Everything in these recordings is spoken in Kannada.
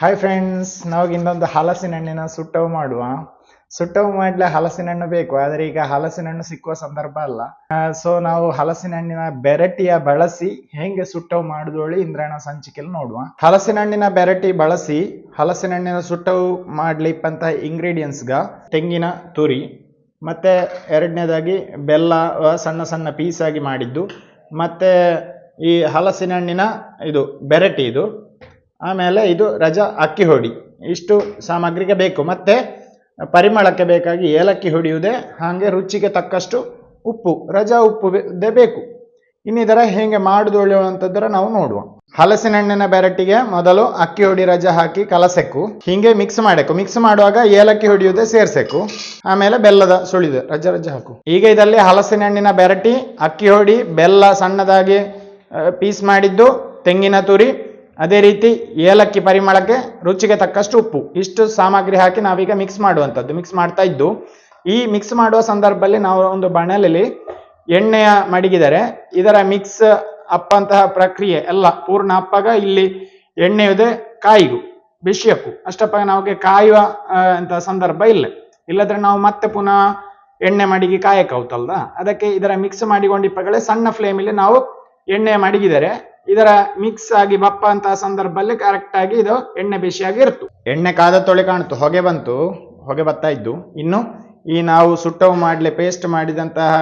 ಹಾಯ್ ಫ್ರೆಂಡ್ಸ್ ನಾವಾಗಿಂದೊಂದು ಹಲಸಿನ ಹಣ್ಣಿನ ಸುಟ್ಟವು ಮಾಡುವ. ಸುಟ್ಟವು ಮಾಡ್ಲೆ ಹಲಸಿನ ಹಣ್ಣು ಬೇಕು, ಆದರೆ ಈಗ ಹಲಸಿನ ಹಣ್ಣು ಸಿಕ್ಕುವ ಸಂದರ್ಭ ಅಲ್ಲ. ಸೊ ನಾವು ಹಲಸಿನ ಹಣ್ಣಿನ ಬೆರಟಿಯ ಬಳಸಿ ಹೆಂಗೆ ಸುಟ್ಟವು ಮಾಡಿದೋಳಿ ಇಂದ್ರಣ ಸಂಚಿಕೆಯಲ್ಲಿ ನೋಡುವ. ಹಲಸಿನ ಹಣ್ಣಿನ ಬೆರಟಿ ಬಳಸಿ ಹಲಸಿನ ಹಣ್ಣಿನ ಸುಟ್ಟವು ಮಾಡ್ಲಿಪ್ಪಂತ ಇಂಗ್ರೀಡಿಯೆಂಟ್ಸ್ಗ ತೆಂಗಿನ ತುರಿ, ಮತ್ತೆ ಎರಡನೇದಾಗಿ ಬೆಲ್ಲ ಸಣ್ಣ ಸಣ್ಣ ಪೀಸ್ ಆಗಿ ಮಾಡಿದ್ದು, ಮತ್ತೆ ಈ ಹಲಸಿನ ಹಣ್ಣಿನ ಇದು ಬೆರಟಿ ಇದು. ಆಮೇಲೆ ಇದು ರಜ ಅಕ್ಕಿ ಹೊಡಿ. ಇಷ್ಟು ಸಾಮಗ್ರಿಗೆ ಬೇಕು. ಮತ್ತೆ ಪರಿಮಳಕ್ಕೆ ಬೇಕಾಗಿ ಏಲಕ್ಕಿ ಹೊಡೆಯುವುದೇ, ಹಾಗೆ ರುಚಿಗೆ ತಕ್ಕಷ್ಟು ಉಪ್ಪು, ರಜಾ ಉಪ್ಪು ಬೇಕು. ಇನ್ನಿದರ ಹೇಗೆ ಮಾಡುದು ಅಂತಂದ್ರೆ ನಾವು ನೋಡುವ. ಹಲಸಿನ ಹಣ್ಣಿನ ಬೆರಟಿಗೆ ಮೊದಲು ಅಕ್ಕಿ ಹೊಡಿ, ರಜ ಹಾಕಿ ಕಲಸಕ್ಕು. ಹೀಗೆ ಮಿಕ್ಸ್ ಮಾಡಬೇಕು ಮಿಕ್ಸ್ ಮಾಡುವಾಗ ಏಲಕ್ಕಿ ಹೊಡಿಯುವುದೇ ಸೇರ್ಸೆಕ್ಕು. ಆಮೇಲೆ ಬೆಲ್ಲದ ಸುಳಿದು ರಜ ರಜ ಹಾಕು. ಈಗ ಇದರಲ್ಲಿ ಹಲಸಿನ ಹಣ್ಣಿನ ಬೆರಟಿ, ಅಕ್ಕಿ ಹೊಡಿ, ಬೆಲ್ಲ ಸಣ್ಣದಾಗಿ ಪೀಸ್ ಮಾಡಿದ್ದು, ತೆಂಗಿನ ತುರಿ ಅದೇ ರೀತಿ ಏಲಕ್ಕಿ ಪರಿಮಳಕ್ಕೆ ರುಚಿಗೆ ತಕ್ಕಷ್ಟು ಉಪ್ಪು. ಇಷ್ಟು ಸಾಮಗ್ರಿ ಹಾಕಿ ನಾವೀಗ ಮಿಕ್ಸ್ ಮಾಡುವಂಥದ್ದು. ಮಿಕ್ಸ್ ಮಾಡ್ತಾ ಇದ್ದು, ಈ ಮಿಕ್ಸ್ ಮಾಡುವ ಸಂದರ್ಭದಲ್ಲಿ ನಾವು ಒಂದು ಬಾಣಲೆಯಲ್ಲಿ ಎಣ್ಣೆಯ ಮಡಗಿದರೆ, ಇದರ ಮಿಕ್ಸ್ ಅಪ್ಪಂತಹ ಪ್ರಕ್ರಿಯೆ ಎಲ್ಲ ಪೂರ್ಣ ಅಪ್ಪಾಗ ಇಲ್ಲಿ ಎಣ್ಣೆಯುದೇ ಕಾಯಿಗೂ, ಬಿಸಿಯಕ್ಕೂ. ಅಷ್ಟಪ್ಪಾಗ ನಮಗೆ ಕಾಯುವ ಅಂತ ಸಂದರ್ಭ ಇಲ್ಲ. ಇಲ್ಲದ್ರೆ ನಾವು ಮತ್ತೆ ಪುನಃ ಎಣ್ಣೆ ಮಡಿಗೆ ಕಾಯಕ್ಕೆ ಅದಕ್ಕೆ ಇದರ ಮಿಕ್ಸ್ ಮಾಡಿಕೊಂಡಿಪ್ಪಗಳೇ ಸಣ್ಣ ಫ್ಲೇಮಲ್ಲಿ ನಾವು ಎಣ್ಣೆ ಮಡಗಿದರೆ ಇದರ ಮಿಕ್ಸ್ ಆಗಿ ಬಪ್ಪ ಅಂತ ಸಂದರ್ಭದಲ್ಲಿ ಕರೆಕ್ಟ್ ಆಗಿ ಇದು ಎಣ್ಣೆ ಬಿಸಿಯಾಗಿ ಇರ್ತು. ಎಣ್ಣೆ ಕಾದ ತೊಳೆ ಕಾಣ್ತು ಹೊಗೆ ಬಂತು, ಹೊಗೆ ಬರ್ತಾ ಇದ್ದು. ಇನ್ನು ಈ ನಾವು ಸುಟ್ಟವು ಮಾಡಲಿ ಪೇಸ್ಟ್ ಮಾಡಿದಂತಹ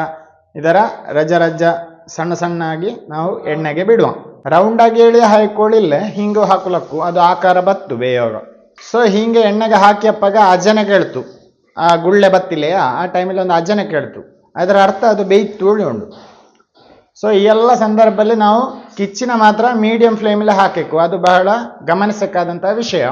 ಇದರ ರಜ ರಜ ಸಣ್ಣ ಸಣ್ಣ ಆಗಿ ನಾವು ಎಣ್ಣೆಗೆ ಬಿಡುವ. ರೌಂಡ್ ಆಗಿ ಹೇಳಿ ಹಾಕೊಳ್ಳಿಲ್ಲ ಹಿಂಗು ಹಾಕಲಕ್ಕು, ಅದು ಆಕಾರ ಬತ್ತು ಬೇಯೋಗ. ಸೊ ಹಿಂಗೆ ಎಣ್ಣೆಗೆ ಹಾಕಿಯಪ್ಪಾಗ ಅಜನೆ ಕೇಳ್ತು. ಆ ಗುಳ್ಳೆ ಬತ್ತಿಲೆಯಾ, ಆ ಟೈಮಲ್ಲಿ ಒಂದು ಅಜನೆ ಕೇಳ್ತು. ಅದರ ಅರ್ಥ ಅದು ಬೇಯ್ತು ಉಂಡು ಸೊ ಈ ಎಲ್ಲ ಸಂದರ್ಭದಲ್ಲಿ ನಾವು ಕಿಚ್ಚಿನ ಮಾತ್ರ ಮೀಡಿಯಂ ಫ್ಲೇಮಲ್ಲಿ ಹಾಕಬೇಕು ಅದು ಬಹಳ ಗಮನಿಸಕ್ಕಾದಂಥ ವಿಷಯ.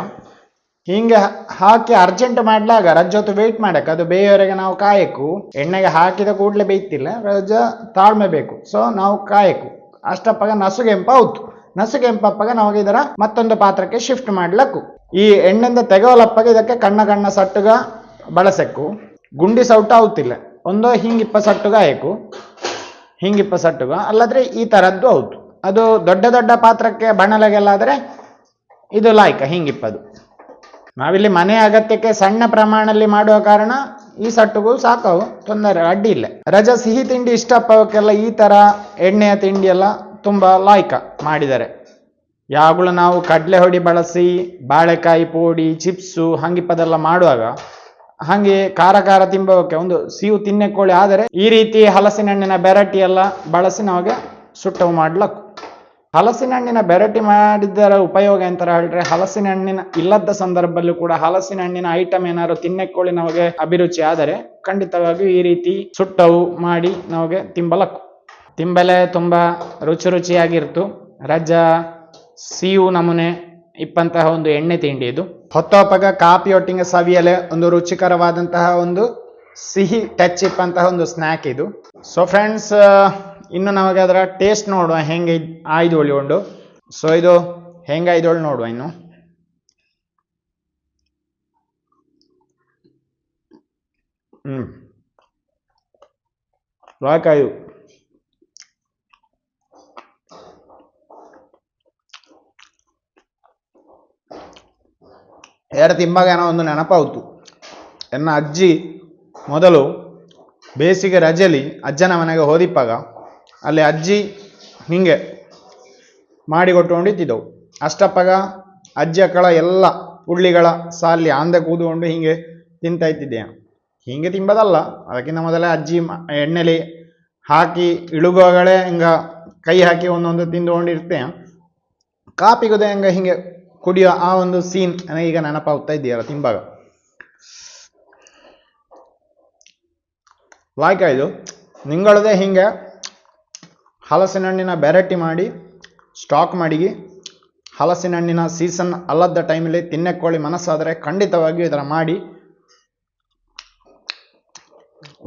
ಹೀಗೆ ಹಾಕಿ ಅರ್ಜೆಂಟ್ ಮಾಡ್ಲಾಗ ರಜ್ಜೊತ್ತು ವೆಯ್ಟ್ ಮಾಡಕ್ಕೆ ಅದು ಬೇಯೋರೆಗೆ ನಾವು ಕಾಯಕು ಎಣ್ಣೆಗೆ ಹಾಕಿದ ಕೂಡಲೇ ಬೇಯ್ತಿಲ್ಲ, ರಜ ತಾಳ್ಮೆ ಬೇಕು. ಸೊ ನಾವು ಕಾಯಕು ಅಷ್ಟಪ್ಪಾಗ ನಸುಗೆಂಪ ಹೌದು ನಸುಗೆಂಪಪ್ಪಾಗ ನಾವು ಇದರ ಮತ್ತೊಂದು ಪಾತ್ರಕ್ಕೆ ಶಿಫ್ಟ್ ಮಾಡ್ಲಕ್ಕು. ಈ ಎಣ್ಣೆಯಿಂದ ತೆಗೆವಲಪ್ಪಾಗ ಇದಕ್ಕೆ ಕಣ್ಣ ಕಣ್ಣ ಸಟ್ಟುಗ ಬಳಸಕ್ಕು. ಗುಂಡಿ ಸೌಟ ಆಗುತ್ತಿಲ್ಲ ಒಂದು ಹಿಂಗಿಪ್ಪ ಸಟ್ಟುಗ ಆಯಕು ಹಿಂಗಿಪ್ಪ ಸಟ್ಟುಗ. ಅಲ್ಲದ್ರೆ ಈ ಥರದ್ದು ಹೌದು ಅದು ದೊಡ್ಡ ದೊಡ್ಡ ಪಾತ್ರಕ್ಕೆ ಬಣ್ಣಲೆಗೆಲ್ಲ ಆದ್ರೆ ಇದು ಲಾಯ್ಕ, ಹಿಂಗಿಪ್ಪದು. ನಾವಿಲ್ಲಿ ಮನೆ ಅಗತ್ಯಕ್ಕೆ ಸಣ್ಣ ಪ್ರಮಾಣದಲ್ಲಿ ಮಾಡುವ ಕಾರಣ ಈ ಸಟ್ಟುಗೂ ಸಾಕವು, ತೊಂದರೆ, ಅಡ್ಡಿ ಇಲ್ಲ. ರಜಾ, ಸಿಹಿ ತಿಂಡಿ ಇಷ್ಟಪ್ಪವಕ್ಕೆಲ್ಲ ಈ ತರ ಎಣ್ಣೆಯ ತಿಂಡಿ ಎಲ್ಲ ತುಂಬಾ ಲಾಯ್ಕ ಮಾಡಿದ್ದಾರೆ. ಯಾವಾಗಲೂ ನಾವು ಕಡಲೆ ಹೊಡಿ ಬಳಸಿ, ಬಾಳೆಕಾಯಿ ಪೋಡಿ, ಚಿಪ್ಸು, ಹಂಗಿಪ್ಪದೆಲ್ಲ ಮಾಡುವಾಗ ಹಾಗೆ ಖಾರ ಖಾರ ತಿಂಬೋಕೆ ಒಂದು ಸಿಹು ತಿನ್ನೆಕೋಳಿ ಆದರೆ ಈ ರೀತಿ ಹಲಸಿನ ಹಣ್ಣಿನ ಬೆರಟಿ ಎಲ್ಲ ಬಳಸಿ ನಮಗೆ ಸುಟ್ಟವು ಮಾಡ್ಲಕ್ಕು. ಹಲಸಿನ ಹಣ್ಣಿನ ಬೆರಟಿ ಮಾಡಿದ್ದರ ಉಪಯೋಗ ಎಂತರ ಹೇಳಿದ್ರೆ ಹಲಸಿನ ಹಣ್ಣಿನ ಇಲ್ಲದ ಸಂದರ್ಭದಲ್ಲೂ ಕೂಡ ಹಲಸಿನ ಹಣ್ಣಿನ ಐಟಮ್ ಏನಾದ್ರು ತಿನ್ನೆಕೊಳ್ಳಿ ನಮಗೆ ಅಭಿರುಚಿ ಆದರೆ ಖಂಡಿತವಾಗಿಯೂ ಈ ರೀತಿ ಸುಟ್ಟವು ಮಾಡಿ ನಮಗೆ ತಿಂಬಲಕ್ಕು. ತಿಂಬಲೆ ತುಂಬಾ ರುಚಿ ರುಚಿಯಾಗಿರ್ತು. ರಜ, ಸೀವು ನಮೂನೆ ಇಪ್ಪಂತಹ ಒಂದು ಎಣ್ಣೆ ತಿಂಡಿ ಇದು. ಹೊತ್ತೋಪಗ ಕಾಫಿ ಒಟ್ಟಿಗೆ ಸವಿಯಲೆ ಒಂದು ರುಚಿಕರವಾದಂತಹ ಒಂದು ಸಿಹಿ ಟಚ್ ಇಪ್ಪಂತಹ ಒಂದು ಸ್ನ್ಯಾಕ್ ಇದು. ಸೊ ಫ್ರೆಂಡ್ಸ್ ಇನ್ನು ನಮಗೆ ಅದರ ಟೇಸ್ಟ್ ನೋಡುವ ಹೆಂಗೆ ಆಯ್ದು ಉಂಡು ಸೊ ಇದು ಹೆಂಗೆ ಆಯ್ದೋಳು ನೋಡುವ ಇನ್ನು. ಹ್ಮ್. ರಾಕಾಯು ಎರಡು ತಿಂಬಾಗ ಏನೋ ಒಂದು ನೆನಪಾಯ್ತು. ನನ್ನ ಅಜ್ಜಿ ಮೊದಲು ಬೇಸಿಗೆ ರಜೆಯಲ್ಲಿ ಅಜ್ಜನ ಮನೆಗೆ ಹೋದಿಪ್ಪಾಗ ಅಲ್ಲಿ ಅಜ್ಜಿ ಹಿಂಗೆ ಮಾಡಿಕೊಟ್ಟುಕೊಂಡಿದ್ದವು ಅಷ್ಟಪ್ಪಗ ಅಜ್ಜಿ ಅಕ್ಕಳ ಎಲ್ಲ ಉಳ್ಳಿಗಳ ಸಾಲಿ ಆಂದೆ ಕೂದುಕೊಂಡು ಹಿಂಗೆ ತಿಂತಾ ಇದ್ದಿದ್ದೆ. ಹಿಂಗೆ ತಿಂಬದಲ್ಲ, ಅದಕ್ಕಿಂತ ಮೊದಲೇ ಅಜ್ಜಿ ಎಣ್ಣೆಲಿ ಹಾಕಿ ಇಳುಗುವಾಗಲೇ ಹಿಂಗೆ ಕೈ ಹಾಕಿ ಒಂದೊಂದು ತಿಂದುಕೊಂಡಿರ್ತೆ ಕಾಪಿಗದೆ ಹಂಗೆ ಹಿಂಗೆ ಕುಡಿಯೋ ಆ ಒಂದು ಸೀನ್ ನನಗೆ ಈಗ ನೆನಪಾಗ್ತಾ ಇದೆಯಲ್ಲ ತಿಂಬಾಗ. ಇದು ನಿಂಗಳದೇ ಹಿಂಗೆ ಹಲಸಿನ ಹಣ್ಣಿನ ಬೆರಟಿ ಮಾಡಿ, ಸ್ಟಾಕ್ ಮಾಡಿ ಹಲಸಿನ ಹಣ್ಣಿನ ಸೀಸನ್ ಅಲ್ಲದ ಟೈಮಲ್ಲಿ ತಿನ್ನಕ್ಕೋಳಿ ಮನಸ್ಸಾದರೆ ಖಂಡಿತವಾಗಿಯೂ ಇದರ ಮಾಡಿ.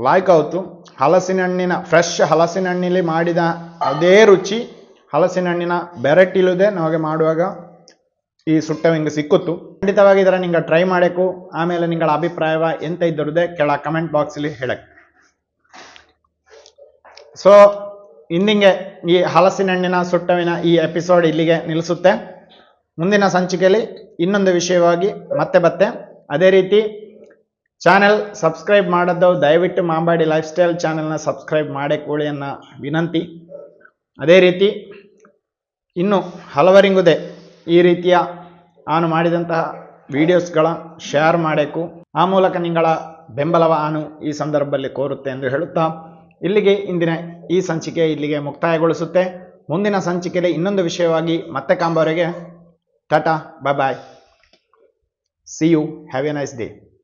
ಲಾಯ್ಕ್ ಆಯಿತು ಹಲಸಿನ ಹಣ್ಣಿನ ಫ್ರೆಶ್ ಹಲಸಿನ ಹಣ್ಣಿಲಿ ಮಾಡಿದ ಅದೇ ರುಚಿ ಹಲಸಿನ ಹಣ್ಣಿನ ಬೆರಟಿಲುದೇ ನಮಗೆ ಮಾಡುವಾಗ ಈ ಸುಟ್ಟ ಹಿಂಗೆ ಸಿಕ್ಕುತ್ತು. ಖಂಡಿತವಾಗಿ ಇದರ ನಿಂಗೆ ಟ್ರೈ ಮಾಡಬೇಕು ಆಮೇಲೆ ನಿಂಗಳ ಅಭಿಪ್ರಾಯವ ಎಂತ ಇದ್ದರದೇ ಕೆಳ ಕಮೆಂಟ್ ಬಾಕ್ಸಲ್ಲಿ ಹೇಳಕ್ಕೆ ಸೊ ಇಂದಿಂಗೆ ಈ ಹಲಸಿನಣ್ಣಿನ ಸುಟ್ಟವಿನ ಈ ಎಪಿಸೋಡ್ ಇಲ್ಲಿಗೆ ನಿಲ್ಲಿಸುತ್ತೆ. ಮುಂದಿನ ಸಂಚಿಕೆಯಲ್ಲಿ ಇನ್ನೊಂದು ವಿಷಯವಾಗಿ ಮತ್ತೆ ಬತ್ತೆ ಅದೇ ರೀತಿ ಚಾನೆಲ್ ಸಬ್ಸ್ಕ್ರೈಬ್ ಮಾಡದ್ದು ದಯವಿಟ್ಟು ಮಾಂಬಾಡಿ ಲೈಫ್ ಸ್ಟೈಲ್ ಚಾನೆಲ್ನ ಸಬ್ಸ್ಕ್ರೈಬ್ ಮಾಡೇ ಕೂಳಿ ಅನ್ನೋ ವಿನಂತಿ. ಅದೇ ರೀತಿ ಇನ್ನು ಹಲವರಿಂಗುದೆ ಈ ರೀತಿಯ ನಾನು ಮಾಡಿದಂತಹ ವಿಡಿಯೋಸ್ಗಳ ಶೇರ್ ಮಾಡಬೇಕು ಆ ಮೂಲಕ ನಿಂಗಳ ಬೆಂಬಲವ ನಾನು ಈ ಸಂದರ್ಭದಲ್ಲಿ ಕೋರುತ್ತೆ ಎಂದು ಹೇಳುತ್ತಾ ಇಲ್ಲಿಗೆ ಇಂದಿನ ಈ ಸಂಚಿಕೆ ಇಲ್ಲಿಗೆ ಮುಕ್ತಾಯಗೊಳಿಸುತ್ತೆ. ಮುಂದಿನ ಸಂಚಿಕೆಯಲ್ಲಿ ಇನ್ನೊಂದು ವಿಷಯವಾಗಿ ಮತ್ತೆ ಕಾಂಬವರೆಗೆ tata bye bye see you have a nice day